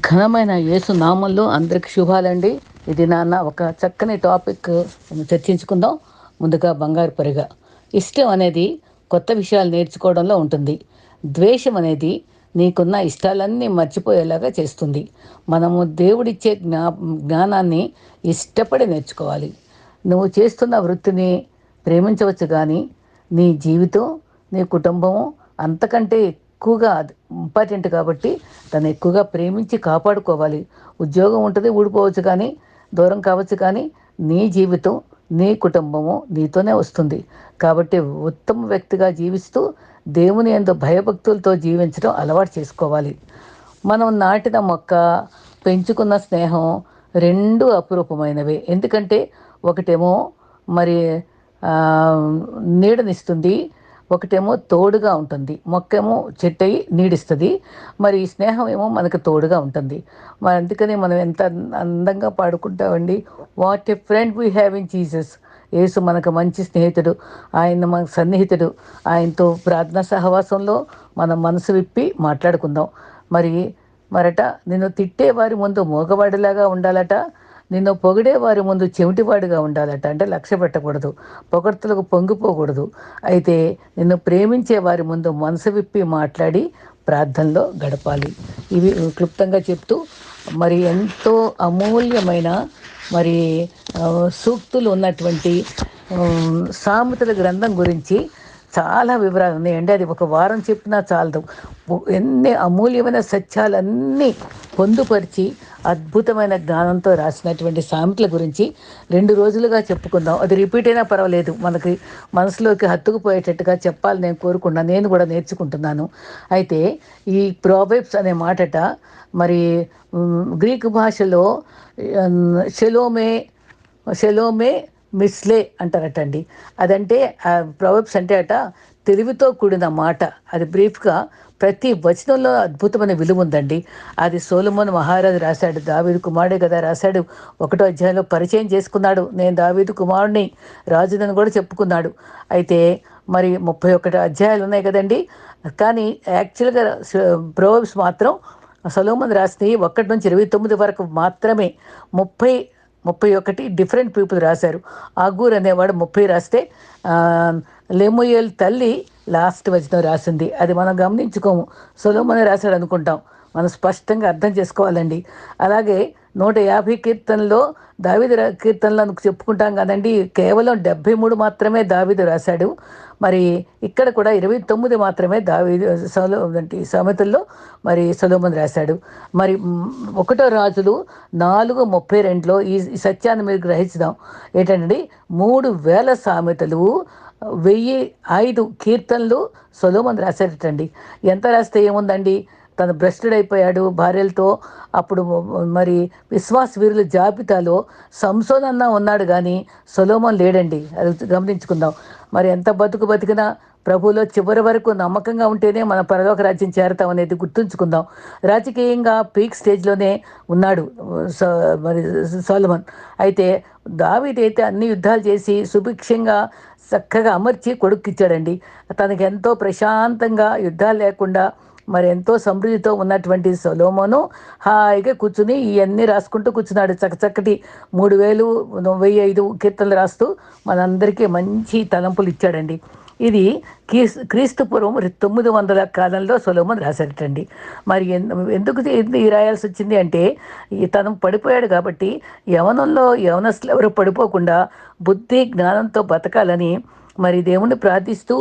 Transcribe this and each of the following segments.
ఘనమైన యేసు నామంలో అందరికి శుభాలండి. ఇది నాన్న ఒక చక్కని టాపిక్ చర్చించుకుందాం. ముందుగా బంగారు పరిగ. ఇష్టం అనేది కొత్త విషయాలు నేర్చుకోవడంలో ఉంటుంది. ద్వేషం అనేది నీకున్న ఇష్టాలన్నీ మర్చిపోయేలాగా చేస్తుంది. మనము దేవుడిచ్చే జ్ఞా జ్ఞానాన్ని ఇష్టపడి నేర్చుకోవాలి. నువ్వు చేస్తున్న వృత్తిని ప్రేమించవచ్చు కానీ నీ జీవితం నీ కుటుంబము అంతకంటే ఎక్కువగా ఇంపార్టెంట్ కాబట్టి తను ఎక్కువగా ప్రేమించి కాపాడుకోవాలి. ఉద్యోగం ఉంటుంది ఊడిపోవచ్చు కానీ దూరం కావచ్చు కానీ నీ జీవితం నీ కుటుంబము నీతోనే వస్తుంది. కాబట్టి ఉత్తమ వ్యక్తిగా జీవిస్తూ దేవుని ఎందు భయభక్తులతో జీవించడం అలవాటు చేసుకోవాలి. మనం నాటిన మొక్క పెంచుకున్న స్నేహం రెండు అపురూపమైనవి. ఎందుకంటే ఒకటేమో మరి నీడనిస్తుంది ఒకటేమో తోడుగా ఉంటుంది మొక్క ఏమో చెట్టు అయి నీడిస్తుంది మరి ఈ స్నేహం ఏమో మనకు తోడుగా ఉంటుంది. మరి అందుకని మనం ఎంత అందంగా పాడుకుంటామండి. What a friend we have in Jesus Yesu మనకు మంచి స్నేహితుడు ఆయన మన సన్నిహితుడు ఆయనతో ప్రార్థన సహవాసంలో మనం మనసు విప్పి మాట్లాడుకుందాం. మరి మరట నిన్ను తిట్టే వారి ముందు మోగవాడిలాగా ఉండాలట. నిన్ను పొగిడే వారి ముందు చెవిటివాడిగా ఉండాలట. అంటే లక్ష్య పెట్టకూడదు. పొగడ్తలకు పొంగిపోకూడదు అయితే నిన్ను ప్రేమించే వారి ముందు మనసు విప్పి మాట్లాడి ప్రార్థనలో గడపాలి. ఇవి క్లుప్తంగా చెప్తూ మరి ఎంతో అమూల్యమైన మరి సూక్తులు ఉన్నటువంటి సామెతల గ్రంథం గురించి చాలా వివరాలు ఉన్నాయండి అది ఒక వారం చెప్పినా చాలదు. ఎన్ని అమూల్యమైన సత్యాలన్నీ పొందుపరిచి అద్భుతమైన జ్ఞానంతో రాసినటువంటి సామెతల గురించి రెండు రోజులుగా చెప్పుకుందాం. అది రిపీట్ అయినా పర్వాలేదు. మనకి మనసులోకి హత్తుకుపోయేటట్టుగా చెప్పాలి నేను కోరుకున్నా. నేను కూడా నేర్చుకుంటున్నాను. అయితే ఈ ప్రాబెబ్స్ అనే మాటట మరి గ్రీకు భాషలో షెలోమే షెలోమే మిస్లే అంటారటండి. అదంటే ప్రొవెబ్స్ అంటే అట తెలివితో కూడిన మాట. అది బ్రీఫ్గా ప్రతి వచనంలో అద్భుతమైన విలువ ఉందండి. అది సోలమోన్ మహారాజు రాశాడు దావీదు కుమారుడే కదా రాశాడు ఒకటో అధ్యాయంలో పరిచయం చేసుకున్నాడు. నేను దావీదు కుమారుడిని రాజుదని కూడా చెప్పుకున్నాడు. అయితే మరి ముప్పై ఒకటి అధ్యాయాలు ఉన్నాయి కదండి. కానీ యాక్చువల్గా ప్రోవబ్స్ మాత్రం సలోమన్ రాసినవి ఒకటి నుంచి ఇరవై తొమ్మిది వరకు మాత్రమే. ముప్పై ముప్పై ఒకటి డిఫరెంట్ పీపుల్ రాశారు. ఆగూర్ అనేవాడు ముప్పై రాస్తే లెముయల్ తల్లి లాస్ట్ వచనం రాసింది. అది మనం గమనించుకోము. సొలోమనే రాశాడు అనుకుంటాం. మనం స్పష్టంగా అర్థం చేసుకోవాలండి. అలాగే నూట యాభై కీర్తనలో దావిద కీర్తనలను చెప్పుకుంటాం కదండి. కేవలం డెబ్భై మూడు మాత్రమే దావిదు రాశాడు. మరి ఇక్కడ కూడా ఇరవై తొమ్మిది మాత్రమే దావిదు సలో సామెతల్లో మరి సలోమన్ రాశాడు. మరి ఒకటో రాజులు నాలుగు ముప్పై రెండులో ఈ సత్యాన్ని మీరు గ్రహించుదాం. ఏంటంటే మూడు వేల సామెతలు వెయ్యి ఐదు కీర్తనలు సొలోమన్ రాశారటండి ఎంత రాస్తే ఏముందండి? తను భ్రష్టుడు అయిపోయాడు. భార్యలతో అప్పుడు మరి విశ్వాస వీరుల జాబితాలో సంసోనన్నా ఉన్నాడు కానీ సొలోమన్ లేడండి. అది గమనించుకుందాం. మరి ఎంత బతుకు బతికినా ప్రభులో చివరి వరకు నమ్మకంగా ఉంటేనే మన పరలోక రాజ్యం చేరతాం అనేది గుర్తుంచుకుందాం. రాజకీయంగా పీక్ స్టేజ్లోనే ఉన్నాడు మరి సోలమన్. అయితే దావిదైతే అన్ని యుద్ధాలు చేసి సుభిక్షంగా చక్కగా అమర్చి కొడుక్కిచ్చాడండి తనకి ఎంతో ప్రశాంతంగా యుద్ధాలు లేకుండా మరి ఎంతో సమృద్ధితో ఉన్నటువంటి సొలోమోను హాయిగా కూర్చుని ఇవన్నీ రాసుకుంటూ కూర్చున్నాడు. చక్కచక్కటి మూడు వేలు వెయ్యి ఐదు కీర్తనలు రాస్తూ మనందరికీ మంచి తలంపులు ఇచ్చాడండి. ఇది క్రీస్ క్రీస్తు పూర్వం తొమ్మిది వందల కాలంలో సొలోమన్ రాశాడటండి. మరి ఎందుకు ఈ రాయాల్సి వచ్చింది అంటే తను పడిపోయాడు కాబట్టి యవనంలో యవనస్తులు ఎవరు పడిపోకుండా బుద్ధి జ్ఞానంతో బతకాలని మరి దేవుణ్ణి ప్రార్థిస్తూ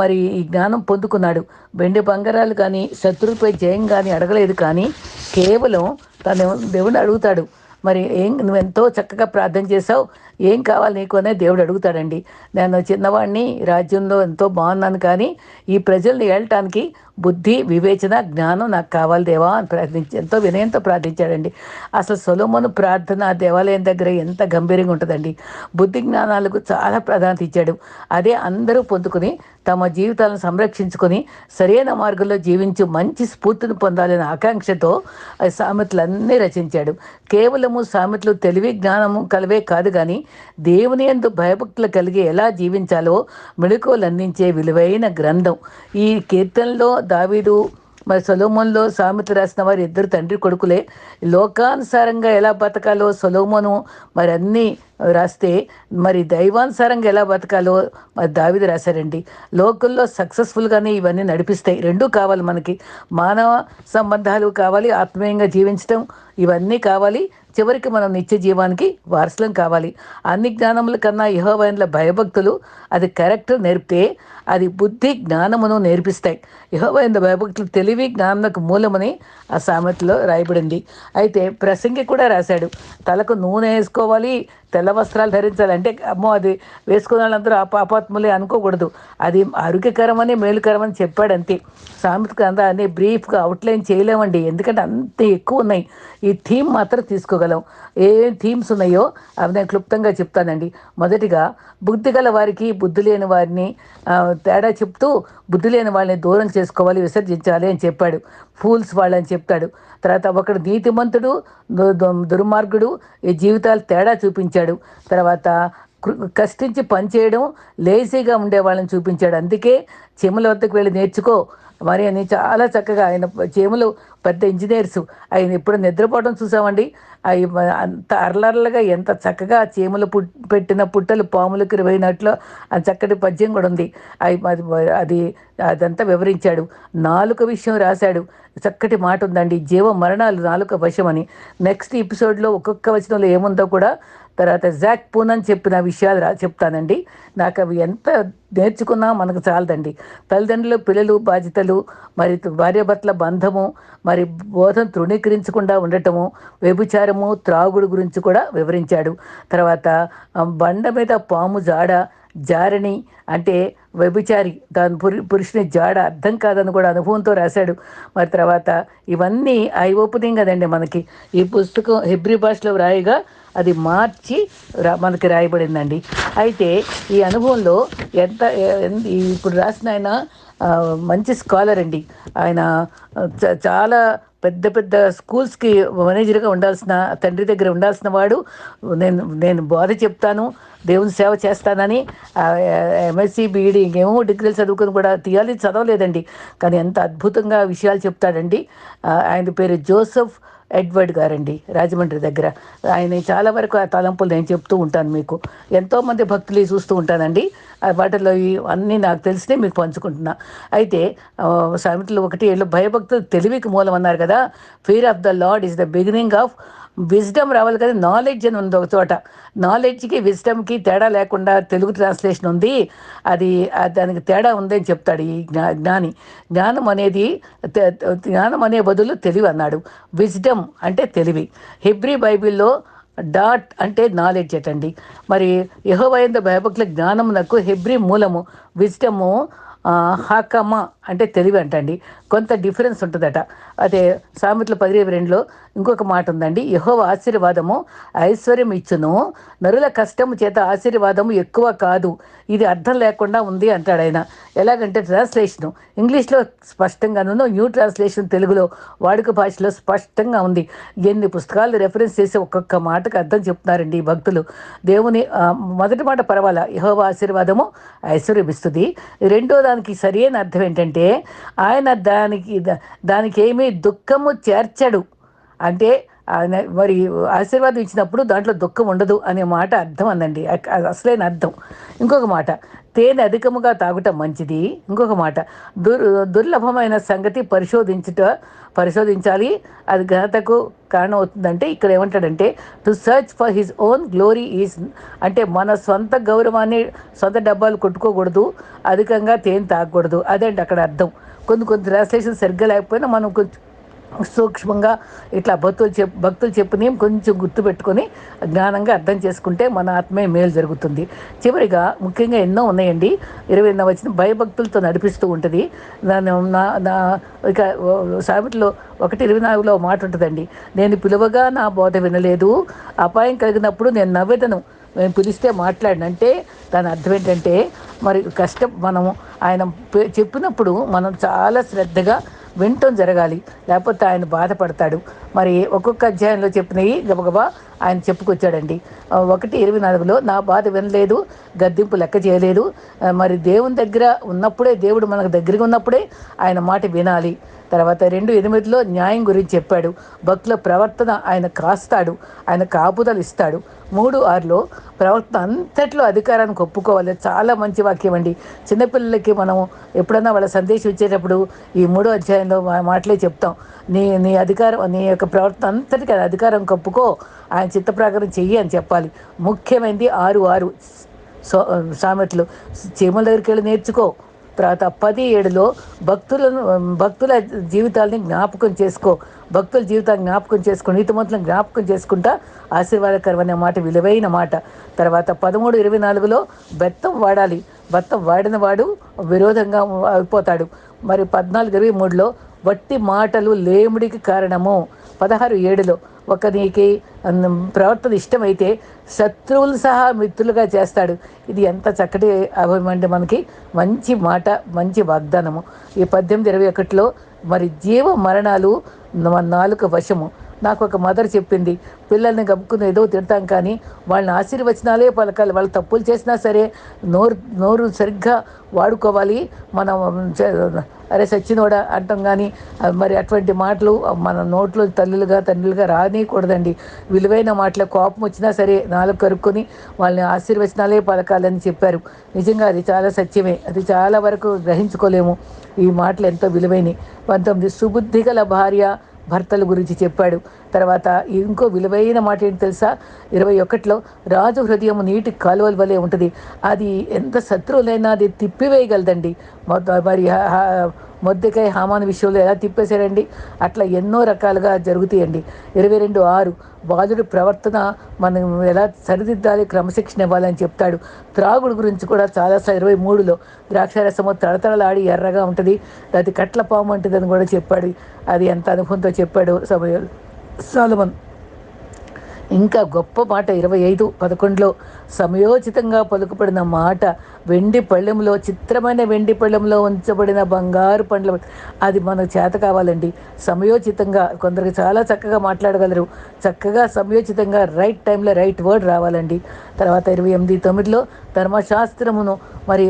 మరి ఈ జ్ఞానం పొందుకున్నాడు. వెండి బంగారాలు కానీ శత్రువుపై జయం కానీ అడగలేదు కానీ కేవలం తను దేవుణ్ణి అడుగుతాడు. మరి ఏం నువ్వు ఎంతో చక్కగా ప్రార్థన చేసావు ఏం కావాలి నీకు అనే దేవుడు అడుగుతాడండి. నేను చిన్నవాడిని రాజ్యంలో ఎంతో బాగున్నాను కానీ ఈ ప్రజల్ని ఏళ్ళటానికి బుద్ధి వివేచన జ్ఞానం నాకు కావాలి దేవా అని ప్రార్థించి ఎంతో వినయంతో ప్రార్థించాడండి. అసలు సొలోమను ప్రార్థన దేవాలయం దగ్గర ఎంత గంభీరంగా ఉంటుందండి. బుద్ధి జ్ఞానాలకు చాలా ప్రాధాన్యత ఇచ్చాడు. అదే అందరూ పొందుకుని తమ జీవితాలను సంరక్షించుకొని సరైన మార్గంలో జీవించి మంచి స్ఫూర్తిని పొందాలనే ఆకాంక్షతో సామెతలన్నీ రచించాడు. కేవలము సామెతలు తెలివి జ్ఞానము కలవే కాదు కానీ దేవుని ఎందు భయభక్తులు కలిగి ఎలా జీవించాలో మెళుకువలు అందించే విలువైన గ్రంథం. ఈ కీర్తనలో దావీదు మరి సొలోమోన్లో సామెత రాసిన వారి ఇద్దరు తండ్రి కొడుకులే. లోకానుసారంగా ఎలా బతకాలో సొలోమోను మరి అన్నీ రాస్తే మరి దైవానుసారంగా ఎలా బతకాలో మరి దావిది రాశారండి. లోకల్లో సక్సెస్ఫుల్గానే ఇవన్నీ నడిపిస్తాయి రెండూ కావాలి మనకి. మానవ సంబంధాలు కావాలి ఆత్మీయంగా జీవించడం ఇవన్నీ కావాలి. చివరికి మనం నిత్య జీవానికి వారసులం కావాలి. అన్ని జ్ఞానముల కన్నా యహోవైన్ల భయభక్తులు అది కరెక్ట్ నేర్పితే అది బుద్ధి జ్ఞానమును నేర్పిస్తాయి. యహోవైన భయభక్తులు తెలివి జ్ఞానకు మూలమని ఆ సామెతలో రాయబడింది. అయితే ప్రసంగి కూడా రాశాడు. తలకు నూనె వేసుకోవాలి తెల్ల వస్త్రాలు ధరించాలి. అంటే అమ్మో అది వేసుకున్న వాళ్ళందరూ అప అపాత్ములే అనుకోకూడదు. అది ఆరోగ్యకరమని మేలుకరమని చెప్పాడు అంతే సామెత అంతా బ్రీఫ్గా అవుట్లైన్ చేయలేమండి. ఎందుకంటే అంత ఎక్కువ ఉన్నాయి. ఈ థీమ్ మాత్రం తీసుకోగలం. ఏ థీమ్స్ ఉన్నాయో అవి నేను క్లుప్తంగా చెప్తానండి. మొదటిగా బుద్ధి గల వారికి బుద్ధి లేని వారిని తేడా చెప్తూ బుద్ధి లేని వాళ్ళని దూరం చేసుకోవాలి విసర్జించాలి అని చెప్పాడు. ఫూల్స్ వాళ్ళని చెప్తాడు. తర్వాత ఒకడు నీతిమంతుడు దు- దు- దుర్మార్గుడు ఈ జీవితాలు తేడా చూపించాడు. తర్వాత కృ- కష్టించి పనిచేయడం లేజీగా ఉండే వాళ్ళని చూపించాడు. అందుకే చీమల వద్దకు వెళ్ళి నేర్చుకో. మరి అని చాలా చక్కగా ఆయన చేములు పెద్ద ఇంజనీర్స్ ఆయన ఎప్పుడు నిద్రపోవడం చూసామండి. అవి అంత అర్లర్లుగా ఎంత చక్కగా చేములు పుట్ పెట్టిన పుట్టలు పాములకు ఇరవైనట్లు ఆ చక్కటి పద్యం కూడా ఉంది. అవి అది అది అదంతా వివరించాడు. నాలుక విషయం రాశాడు. చక్కటి మాట ఉందండి. జీవ మరణాలు నాలుక వశం అని నెక్స్ట్ ఎపిసోడ్లో ఒక్కొక్క వచనంలో ఏముందో కూడా తర్వాత జాక్ పూనన్ చెప్పిన విషయాలు రా చెప్తానండి. నాకు అవి ఎంత నేర్చుకున్నా మనకు చాలదండి. తల్లిదండ్రులు పిల్లలు బాధ్యతలు మరి భార్యాభర్తల బంధము మరి బోధన తృణీకరించకుండా ఉండటము వ్యభిచారము త్రాగుడు గురించి కూడా వివరించాడు. తర్వాత బండ మీద పాము జాడ జారణి అంటే వ్యభిచారి దాని పురు పురుషుని జాడ అర్థం కాదని కూడా అనుభవంతో రాశాడు. మరి తర్వాత ఇవన్నీ ఐ ఓపెనింగ్ కదండి మనకి. ఈ పుస్తకం హెబ్రి భాషలో వ్రాయగా అది మార్చి రా మనకి రాయబడిందండి. అయితే ఈ అనుభవంలో ఎంత ఇప్పుడు రాసిన ఆయన మంచి స్కాలర్ అండి. ఆయన చ- చాలా పెద్ద పెద్ద స్కూల్స్కి మేనేజర్గా ఉండాల్సిన తండ్రి దగ్గర ఉండాల్సిన వాడు. నేను నేను బోధ చెప్తాను. దేవుని సేవ చేస్తానని ఎంఎస్సి బీఈడి ఇంకేమో డిగ్రీలు చదువుకుని కూడా తీయాలి చదవలేదండి. కానీ ఎంత అద్భుతంగా విషయాలు చెప్తాడండి. ఆయన పేరు జోసెఫ్ ఎడ్వర్డ్ గారండి రాజమండ్రి దగ్గర. ఆయన చాలా వరకు ఆ తలంపులు నేను చెప్తూ ఉంటాను మీకు. ఎంతోమంది భక్తులు చూస్తూ ఉంటానండి. ఆ వాటిలో ఇవి అన్నీ నాకు తెలిసినే మీకు పంచుకుంటున్నా. అయితే సామెతలు ఒకటి ఏళ్ళు భయభక్తులు తెలివికి మూలం అన్నారు కదా. Fear of the lord is the beginning of wisdom రావాలి కదా నాలెడ్జ్ అని ఉంది ఒక చోట. నాలెడ్జ్కి విజ్డమ్కి తేడా లేకుండా తెలుగు ట్రాన్స్లేషన్ ఉంది. అది దానికి తేడా ఉందని చెప్తాడు ఈ జ్ఞా జ్ఞాని. జ్ఞానం అనేది జ్ఞానం అనే బదులు తెలివి అన్నాడు. విజ్డమ్ అంటే తెలివి. హిబ్రీ బైబిల్లో డాట్ అంటే నాలెడ్జ్ అటండి. మరి యహోవైంద భయభక్తుల జ్ఞానమునకు హెబ్రి మూలము. విజ్డము హకమ అంటే తెలివి అంటండి. కొంత డిఫరెన్స్ ఉంటుందట. అదే సామెతలు పది రెండులో ఇంకొక మాట ఉందండి. యహోవ ఆశీర్వాదము ఐశ్వర్యం ఇచ్చును. నరుల కష్టము చేత ఆశీర్వాదము ఎక్కువ కాదు. ఇది అర్థం లేకుండా ఉంది అంటాడు ఆయన. ఎలాగంటే ట్రాన్స్లేషను. ఇంగ్లీష్లో స్పష్టంగాను న్యూ ట్రాన్స్లేషన్ తెలుగులో వాడుక భాషలో స్పష్టంగా ఉంది. ఎన్ని పుస్తకాలు రెఫరెన్స్ చేసి ఒక్కొక్క మాటకు అర్థం చెప్తున్నారండి ఈ భక్తులు. దేవుని మొదటి మాట పర్వాలా? యహోవ ఆశీర్వాదము ఐశ్వర్యం ఇస్తుంది. రెండో దానికి సరైన అర్థం ఏంటంటే ఆయన దానికి దానికి ఏమీ దుఃఖము చేర్చడు. అంటే ఆయన మరి ఆశీర్వాదం ఇచ్చినప్పుడు దాంట్లో దుఃఖం ఉండదు అనే మాట అర్థం అందండి అసలైన అర్థం ఇంకొక మాట. తేనె అధికముగా తాగటం మంచిది. ఇంకొక మాట దుర్ దుర్లభమైన సంగతి పరిశోధించుట పరిశోధించాలి. అది ఘనతకు కారణం అవుతుందంటే ఇక్కడ ఏమంటాడంటే to search for his own glory is అంటే మన సొంత గౌరవాన్ని సొంత డబ్బాలు కొట్టుకోకూడదు. అధికంగా తేనె తాగకూడదు. అదేంటి అక్కడ అర్థం. కొన్ని కొన్ని ట్రాన్స్లేషన్ సరిగ్గా లేకపోయినా మనం కొంచెం సూక్ష్మంగా ఇట్లా భక్తులు చెప్ భక్తులు చెప్పిన కొంచెం గుర్తుపెట్టుకొని జ్ఞానంగా అర్థం చేసుకుంటే మన ఆత్మే మేలు జరుగుతుంది. చివరిగా ముఖ్యంగా ఎన్నో ఉన్నాయండి. ఇరవై ఎన్నో వచ్చిన భయభక్తులతో నడిపిస్తూ ఉంటుంది. దాని నా నా ఇక సామెతలో ఒకటి ఇరవై నాలుగులో మాట ఉంటుందండి. నేను పిలువగా నా బోధ వినలేదు. అపాయం కలిగినప్పుడు నేను నవ్వెదను. నేను పిలిస్తే మాట్లాడినంటే దాని అర్థం ఏంటంటే మరి కష్టం మనము ఆయన పే- చెప్పినప్పుడు మనం చాలా శ్రద్ధగా వినటం జరగాలి. లేకపోతే ఆయన బాధపడతాడు. మరి ఒక్కొక్క అధ్యాయంలో చెప్పినవి గబగబా ఆయన చెప్పుకొచ్చాడండి. ఒకటి ఇరవై నాలుగులో నా బాధ వినలేదు గద్దింపు లెక్క చేయలేదు. మరి దేవుని దగ్గర ఉన్నప్పుడే దేవుడు మనకు దగ్గరగా ఉన్నప్పుడే ఆయన మాట వినాలి. తర్వాత రెండు ఎనిమిదిలో న్యాయం గురించి చెప్పాడు. భక్తుల ప్రవర్తన ఆయన కాస్తాడు ఆయన కాపుదలు ఇస్తాడు. మూడు ఆరులో ప్రవర్తన అంతట్లో అధికారాన్ని ఒప్పుకోవాలి. చాలా మంచి వాక్యం అండి. చిన్నపిల్లలకి మనం ఎప్పుడన్నా వాళ్ళ సందేశం ఇచ్చేటప్పుడు ఈ మూడో అధ్యాయంలో మా- మాటలే చెప్తాం. నీ నీ అధికారం నీ యొక్క ప్రవర్తన అంతటికి అది అధికారం కప్పుకో ఆయన చిత్త ప్రకారం చెయ్యి అని చెప్పాలి. ముఖ్యమైనది ఆరు ఆరు. సో సామెట్లు చీమల దగ్గరికి వెళ్ళి నేర్చుకో. తర్వాత పది ఏడులో భక్తులను భక్తుల జీవితాలని జ్ఞాపకం చేసుకో. భక్తుల జీవితాన్ని జ్ఞాపకం చేసుకుని నీతిమంతులను జ్ఞాపకం చేసుకుంటా ఆశీర్వాదకరమైన మాట విలువైన మాట. తర్వాత పదమూడు ఇరవై నాలుగులో బెత్తం వాడాలి. బెత్తం వాడిన వాడు విరోధంగా అయిపోతాడు. మరి పద్నాలుగు ఇరవై మూడులో వట్టి మాటలు లేముడికి కారణము. పదహారు ఏడులో ఒక నీకి ప్రవర్తన ఇష్టమైతే శత్రువులు సహా మిత్రులుగా చేస్తాడు. ఇది ఎంత చక్కటి అభయమంటే మనకి మంచి మాట మంచి వాగ్దానము. ఈ పద్దెనిమిది ఇరవై ఒకటిలో మరి జీవ మరణాలు నాలుక వశము. నాకు ఒక మదర్ చెప్పింది. పిల్లల్ని గబుక్కుని ఏదో తిడతాం కానీ వాళ్ళని ఆశీర్వచనాలే పలకాలి. వాళ్ళు తప్పులు చేసినా సరే నోరు నోరు సరిగ్గా వాడుకోవాలి. మనం అరే సచ్చినోడ అంటాం కానీ మరి అటువంటి మాటలు మన నోట్లో తల్లులుగా తండ్రులుగా రానియకూడదండి విలువైన మాటల కోపం వచ్చినా సరే నాలుగు కరుక్కొని వాళ్ళని ఆశీర్వచనాలే పలకాలని చెప్పారు. నిజంగా అది చాలా సత్యమే. అది చాలా వరకు గ్రహించుకోలేము. ఈ మాటలు ఎంతో విలువైనవి. పంతొమ్మిది సుబుద్ధి గల భార్య భర్తల గురించి చెప్పాడు. తర్వాత ఇంకో విలువైన మాట ఏంటి తెలుసా? ఇరవై ఒకటిలో రాజు హృదయం నీటి కాలువల వలె ఉంటుంది. అది ఎంత శత్రువులైనా అది తిప్పివేయగలదండి. మరి మొద్దెకాయ హామాన్ విషయంలో ఎలా తిప్పేశారండి? అట్లా ఎన్నో రకాలుగా జరుగుతాయండి. ఇరవై రెండు ఆరు బాలుడి ప్రవర్తన మనం ఎలా సరిదిద్దాలి క్రమశిక్షణ ఇవ్వాలని చెప్తాడు. త్రాగుడు గురించి కూడా చాలా ఇరవై మూడులో ద్రాక్షారసము తడతడలాడి ఎర్రగా ఉంటుంది. అది కట్ల పాము అంటుందని అని కూడా చెప్పాడు. అది ఎంత అనుభవంతో చెప్పాడు సమయ సాలుమన్. ఇంకా గొప్ప మాట ఇరవై ఐదు పదకొండులో సమయోచితంగా పలుకుపడిన మాట వెండి పళ్ళెంలో చిత్రమైన వెండి పళ్ళెంలో ఉంచబడిన బంగారు పండ్ల అది మనకు చేత కావాలండి. సమయోచితంగా కొందరికి చాలా చక్కగా మాట్లాడగలరు. చక్కగా సమయోచితంగా రైట్ టైంలో రైట్ వర్డ్ రావాలండి. తర్వాత ఇరవై ఎనిమిది తొమ్మిదిలో ధర్మశాస్త్రమును మరి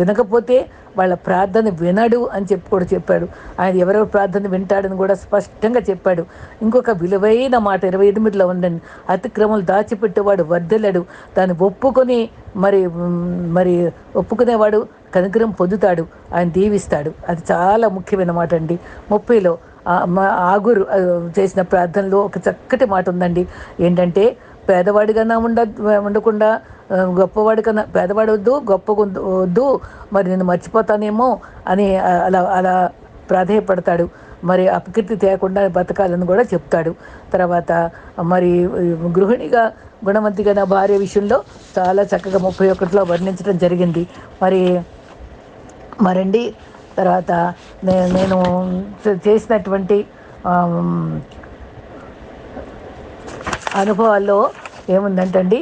వినకపోతే వాళ్ళ ప్రార్థన వినడు అని చెప్పి కూడా చెప్పాడు. ఆయన ఎవరెవరు ప్రార్థన వింటాడని కూడా స్పష్టంగా చెప్పాడు. ఇంకొక విలువైన మాట ఇరవై ఎనిమిదిలో ఉండండి. అతిక్రమలు దాచిపెట్టేవాడు వర్ధలడు దాన్ని ఒప్పుకొని మరి మరి ఒప్పుకునేవాడు కనుగ్రహం పొందుతాడు. ఆయన దీవిస్తాడు. అది చాలా ముఖ్యమైన మాట అండి. ముప్పైలో మా- ఆగురు చేసిన ప్రార్థనలో ఒక చక్కటి మాట ఉందండి. ఏంటంటే పేదవాడికన్నా ఉండ ఉండకుండా గొప్పవాడి కన్నా పేదవాడు వద్దు గొప్ప వద్దు మరి నేను మర్చిపోతానేమో అని అలా అలా ప్రాధేయపడతాడు. మరి అపకీర్తి తేకుండా బతకాలని కూడా చెప్తాడు. తర్వాత మరి గృహిణిగా గుణవంతిగా నా భార్య విషయంలో చాలా చక్కగా ముప్పై ఒకటిలో వర్ణించడం జరిగింది. మరి మరండి. తర్వాత నేను చేసినటువంటి అనుభవాల్లో ఏముందంటండి?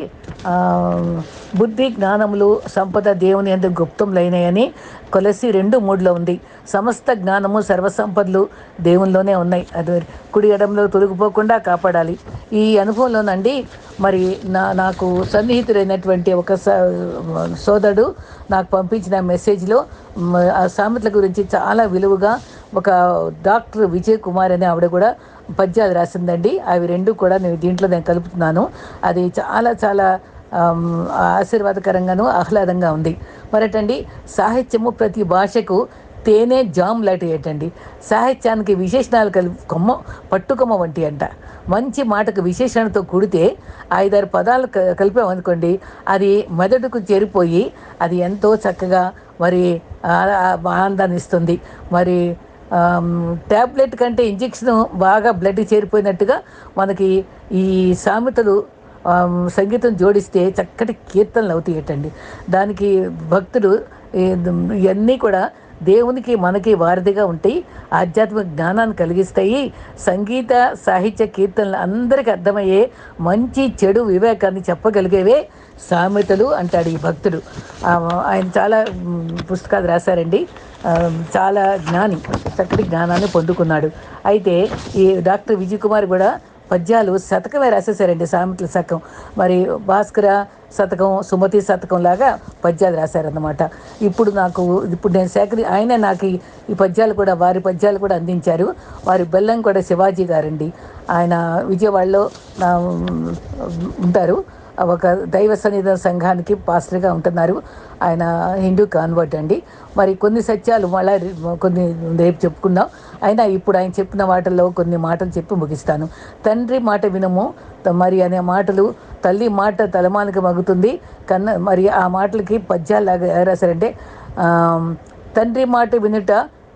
బుద్ధి జ్ఞానములు సంపద దేవుని ఎందుకు గుప్తంలైనాయని కొలసి రెండు మూడులో ఉంది. సమస్త జ్ఞానము సర్వసంపదలు దేవునిలోనే ఉన్నాయి. అది కుడి ఎడంలో తొలగిపోకుండా కాపాడాలి. ఈ అనుభవంలోనండి మరి నా నాకు సన్నిహితుడైనటువంటి ఒక స- సోదరుడు నాకు పంపించిన మెసేజ్లో ఆ సామెతల గురించి చాలా విలువగా ఒక డాక్టర్ విజయ్ కుమార్ అనే ఆవిడ కూడా పద్యాలు రాసిందండి. అవి రెండు కూడా నేను దీంట్లో నేను కలుపుతున్నాను. అది చాలా చాలా ఆశీర్వాదకరంగాను ఆహ్లాదంగా ఉంది. మరటండి సాహిత్యము ప్రతి భాషకు తేనె జామ్ లాంటి ఏంటండి సాహిత్యానికి విశేషణాలు కలి కొమ్మ పట్టుకొమ్మ వంటి అంట. మంచి మాటకు విశేషణతో కూడితే ఐదారు పదాలు క- కలిపామనుకోండి అది మెదడుకు చేరిపోయి అది ఎంతో చక్కగా మరి ఆనందాన్ని ఇస్తుంది. మరి ట్యాబ్లెట్ కంటే ఇంజెక్షన్ బాగా బ్లడ్ చేరిపోయినట్టుగా మనకి ఈ సామెతలు సంగీతం జోడిస్తే చక్కటి కీర్తనలు అవుతాయటండి. దానికి భక్తుడు ఇవన్నీ కూడా దేవునికి మనకి వారధిగా ఉంటాయి. ఆధ్యాత్మిక జ్ఞానాన్ని కలిగిస్తాయి. సంగీత సాహిత్య కీర్తనలు అందరికీ అర్థమయ్యే మంచి చెడు వివేకాన్ని చెప్పగలిగేవే సామెతలు అంటాడు ఈ భక్తుడు. ఆయన చాలా పుస్తకాలు రాశారండి. చాలా జ్ఞాని చక్కటి జ్ఞానాన్ని పొందుకున్నాడు. అయితే ఈ డాక్టర్ విజయ్ కుమార్ కూడా పద్యాలు శతకమే రాసేసారండి సామెతల శతకం మరి భాస్కర శతకం సుమతి శతకం లాగా పద్యాలు రాశారన్నమాట. ఇప్పుడు నాకు ఇప్పుడు నేను సేకరి ఆయన నాకు ఈ- పద్యాలు కూడా వారి పద్యాలు కూడా అందించారు. వారి బెల్లం కూడా శివాజీ గారండి. ఆయన విజయవాడలో ఉంటారు. ఒక దైవ సన్నిధ సంఘానికి పాస్టర్గా ఉంటున్నారు. ఆయన హిందూ కాన్వర్ట్ అండి. మరి కొన్ని సత్యాలు మళ్ళీ కొన్ని రేపు చెప్పుకుందాం. అయినా ఇప్పుడు ఆయన చెప్పిన వాటిల్లో కొన్ని మాటలు చెప్పి ముగిస్తాను. తండ్రి మాట వినము. మరి అనే మాటలు తల్లి మాట తలమానికి మగుతుంది. కన్న మరి ఆ మాటలకి పద్యాలాగా ఎలా రాశారంటే తండ్రి మాట వినుట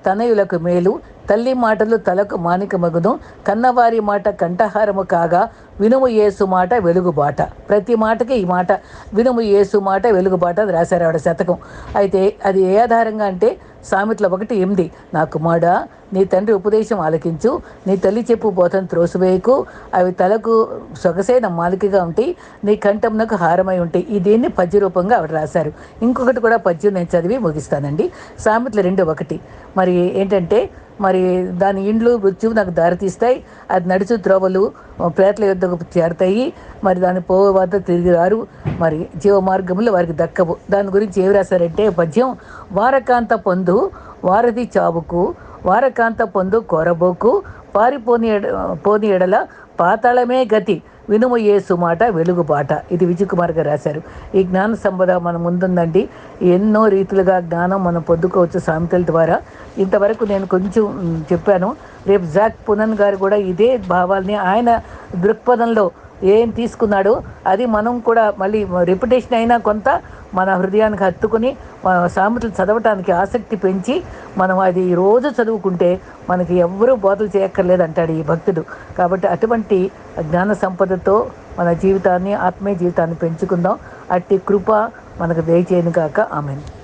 తనయులకు మేలు. తల్లి మాటలు తలకు మానిక మగును. కన్నవారి మాట కంఠహారము కాగా వినుము ఏసు మాట వెలుగుబాట. ప్రతి మాటకి ఈ మాట వినుము ఏసు మాట వెలుగుబాట అని రాశారు ఆవిడ శతకం. అయితే అది ఏ ఆధారంగా అంటే సామెతల ఒకటి ఎనిమిది నా కుమారుడా నీ తండ్రి ఉపదేశం ఆలకించు నీ తల్లి చెప్పు బోధన త్రోసివేయకు అవి తలకు సొగసైన మాలికగా ఉంటాయి నీ కంఠంనకు హారమై ఉంటాయి ఈ దీన్ని పద్య రూపంగా ఆవిడ రాశారు. ఇంకొకటి కూడా పద్యం నేను చదివి ముగిస్తానండి. సామెతలు రెండు ఒకటి. మరి ఏంటంటే మరి దాని ఇండ్లు మృత్యువు నాకు దారితీస్తాయి. అది నడుచు త్రోవలు ప్రేతల యుద్ధకు చేరతాయి. మరి దాని పో వద్ద తిరిగి రారు. మరి జీవ మార్గములు వారికి దక్కవు. దాని గురించి ఏమి రాశారంటే పద్యం వారకాంత పొందు వారధి చావుకు వారకాంత పొందు కోరబోకు పారిపోని ఎడ పోని ఎడల పాతాళమే గతి. వినుము యేసు మాట వెలుగుబాట ఇది విజయకుమార్ గారు రాశారు. ఈ జ్ఞాన సంపద మన ముందుందండి. ఎన్నో రీతులుగా జ్ఞానం మనం పొందుకోవచ్చు సామెతల ద్వారా. ఇంతవరకు నేను కొంచెం చెప్పాను. రేపు జాక్ పునన్ గారు కూడా ఇదే భావాల్ని ఆయన దృక్పథంలో ఏం తీసుకున్నాడో అది మనం కూడా మళ్ళీ రెప్యుటేషన్ అయినా కొంత మన హృదయానికి హత్తుకుని మన సామెతలు చదవటానికి ఆసక్తి పెంచి మనం అది రోజు చదువుకుంటే మనకి ఎవ్వరూ బోధలు చేయక్కర్లేదు అంటాడు ఈ భక్తుడు. కాబట్టి అటువంటి జ్ఞాన సంపదతో మన జీవితాన్ని ఆత్మీయ జీవితాన్ని పెంచుకుందాం. అట్టి కృప మనకు దయచేయను కాక ఆమెను.